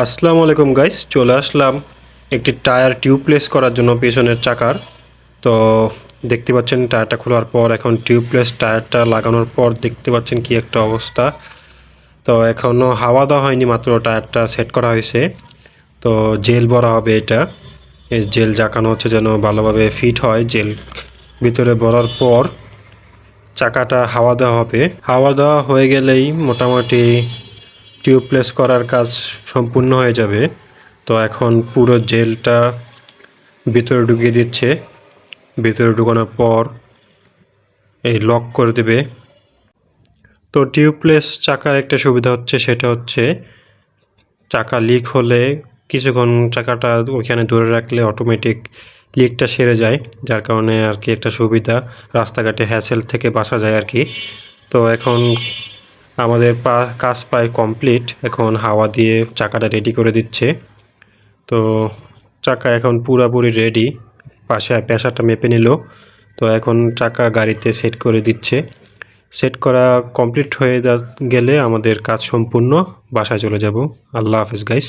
আসসালামু আলাইকুম গাইস, চলে আসলাম একটি টায়ার টিউবলেস করার জন্য পেছনের চাকার। তো দেখতে পাচ্ছেন টায়ারটা খোলার পর এখন টিউবলেস টায়ারটা লাগানোর পর দেখতে পাচ্ছেন কি একটা অবস্থা। তো এখনও হাওয়া দেওয়া হয়নি, মাত্র টায়ারটা সেট করা হয়েছে। তো জেল ভরা হবে এটা। জেল জাকানো হচ্ছে যেন ভালোভাবে ফিট হয় জেল ভিতরে ভরার পর। চাকাটা হাওয়া দেওয়া হবে। হাওয়া দেওয়া হয়ে গেলেই মোটামুটি টিউবলেস করার কাজ সম্পূর্ণ হয়ে যাবে। তো এখন পুরো জেলটা ভিতরে ঢুকিয়ে দিচ্ছে। ভিতরে ঢুকানোর পর এই লক করে দেবে। তো টিউবলেস চাকার একটা সুবিধা হচ্ছে, সেটা হচ্ছে চাকা লিক হলে কিছুক্ষণ চাকাটা ওইখানে ধরে রাখলে অটোমেটিক লিকটা সেরে যায়। যার কারণে আর কি একটা সুবিধা, রাস্তাঘাটে হ্যাসেল থেকে বাঁচা যায় আর কি। তো এখন আমাদের কাজ প্রায় কমপ্লিট এখন হাওয়া দিয়ে চাকাটা রেডি করে দিচ্ছে। তো চাকা এখন পুরাপুরি রেডি পাশে পেশাটা মেপে নিল। তো এখন চাকা গাড়িতে সেট করে দিচ্ছে। সেট করা কমপ্লিট হয়ে গেলে আমাদের কাজ সম্পূর্ণ। বাসায় চলে যাব। আল্লাহ হাফেজ গাইস